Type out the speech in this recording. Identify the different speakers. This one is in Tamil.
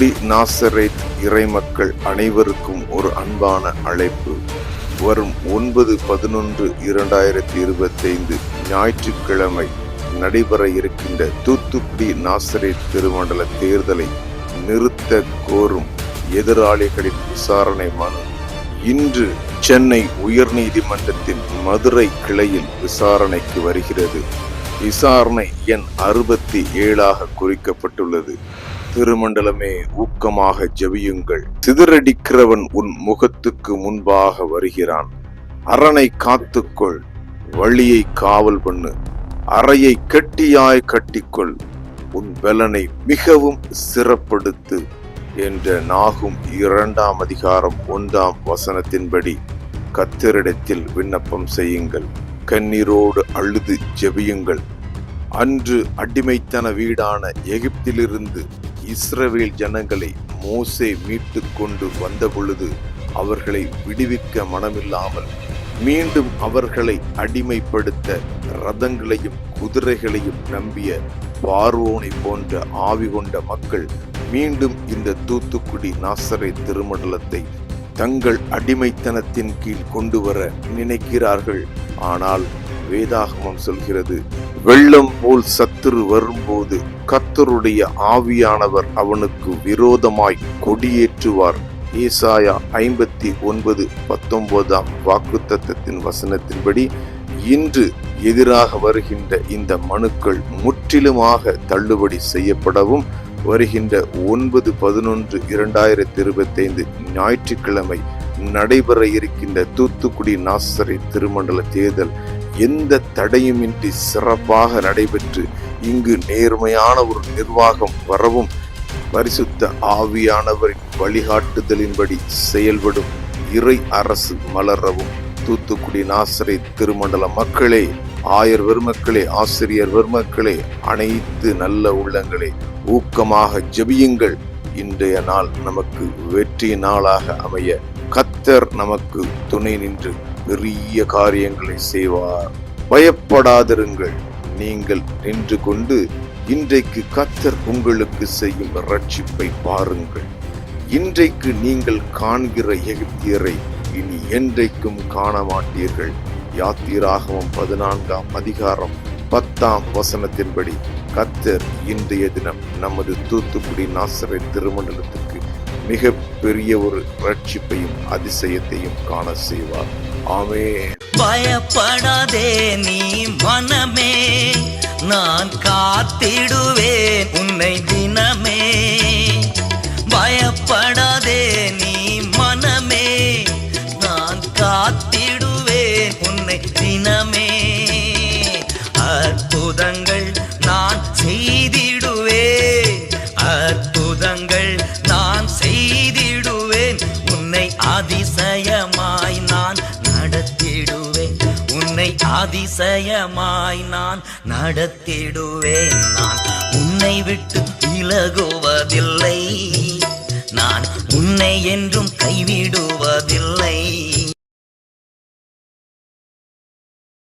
Speaker 1: தூத்துக்குடி நாசரேத் இறைமக்கள் அனைவருக்கும் ஒரு அன்பான அழைப்பு. வரும் ஒன்பது பதினொன்று இரண்டாயிரத்தி இருபத்தைந்து ஞாயிற்றுக்கிழமை நடைபெற இருக்கின்ற தூத்துக்குடி நாசரேத் திருமண்டல தேர்தலை நிறுத்த கோரும் எதிராளிகளின் விசாரணை மனு. இன்று சென்னை உயர்நீதிமன்றத்தின் மதுரை கிளையில் விசாரணைக்கு வருகிறது. விசாரணை எண் அறுபத்தி ஏழாக குறிக்கப்பட்டுள்ளது. திருமண்டலமே ஊக்கமாக ஜெபியுங்கள். சிதறடிக்கிறவன் உன் முகத்துக்கு முன்பாக வருகிறான். அரணை காத்துக்கொள். வழியை காவல் பண்ணு. அறையை கெட்டியாய் கட்டிக்கொள். உன் பலனை மிகவும் சிறப்படுத்து என்ற நாகும் இரண்டாம் அதிகாரம் ஒன்றாம் வசனத்தின்படி கத்தரிடத்தில் விண்ணப்பம் செய்யுங்கள். கண்ணீரோடு அழுது ஜெபியுங்கள். அன்று அடிமைத்தன வீடான எகிப்திலிருந்து இஸ்ரவேல் ஜனங்களை மோசே மீட்டு கொண்டு வந்த பொழுது அவர்களை விடுவிக்க மனமில்லாமல் மீண்டும் அவர்களை அடிமைப்படுத்த ரதங்களையும் குதிரைகளையும் நம்பிய பார்வோனை போன்ற ஆவி கொண்ட மக்கள் மீண்டும் இந்த தூத்துக்குடி நாசரை திருமண்டலத்தை தங்கள் அடிமைத்தனத்தின் கீழ் கொண்டு வர நினைக்கிறார்கள். ஆனால் வேதாகமம் சொல்கிறது. வெள்ளம் போல் சத்துரு வரும்போது கத்தருடைய ஆவியானவர் அவனுக்கு விரோதமாய் கொடியேற்றுவார். ஈசாயா ஐம்பத்தி ஒன்பது பத்தொன்பதாம் வாக்குத்தத்தத்தின் வசனத்தின்படி இன்று எதிராக வருகின்ற இந்த மனுக்கள் முற்றிலுமாக தள்ளுபடி செய்யப்படவும் வருகின்ற ஒன்பது பதினொன்று இரண்டாயிரத்தி இருபத்தைந்து ஞாயிற்றுக்கிழமை நடைபெற இருக்கின்ற தூத்துக்குடி நாசரை திருமண்டல தேர்தல் எந்த தடையுமின்றி சிறப்பாக நடைபெற்று இங்கு நேர்மையான ஒரு நிர்வாகம் வரவும் பரிசுத்த ஆவியானவரின் வழிகாட்டுதலின்படி செயல்படும் இறை அரசு மலரவும். தூத்துக்குடி நாசரை திருமண்டல மக்களே ஆயர் பெருமக்களே ஆசிரியர் பெருமக்களே அனைத்து நல்ல உள்ளங்களே ஊக்கமாக ஜெபியுங்கள். இன்றைய நாள் நமக்கு வெற்றி நாளாக அமைய கத்தர் நமக்கு துணை நின்று பெரிய காரியங்களை செய்வார். பயப்படாதிருங்கள். நீங்கள் நின்று கொண்டு இன்றைக்கு கத்தர் உங்களுக்கு செய்யும் ரட்சிப்பை பாருங்கள். இன்றைக்கு நீங்கள் காண்கிற எகிப்தியரை இனி என்றைக்கும் காண மாட்டீர்கள் யாத்திராகவும் பதினான்காம் அதிகாரம் பத்தாம் வசனத்தின்படி கத்தர் இன்றைய தினம் நமது தூத்துக்குடி நாசரை திருமண்டலத்துக்கு மிக பெரிய ஒரு ரட்சிப்பையும் அதிசயத்தையும் காண செய்வார். ஆமே.
Speaker 2: பயப்படாதே நீ மனமே நான் காத்திடுவேன் உன்னை தினமே. பயப்படாதே நீ மனமே நான் காத்திடுவேன் உன்னை தினமே. அற்புதங்கள் நான் செய்திடுவேன் அற்புதங்கள் உன்னை அதிசயமாய் நான் நடத்திடுவேன் நான். உன்னை விட்டு விலகுவதில்லை நான் உன்னை என்றும் கைவிடுவதில்லை.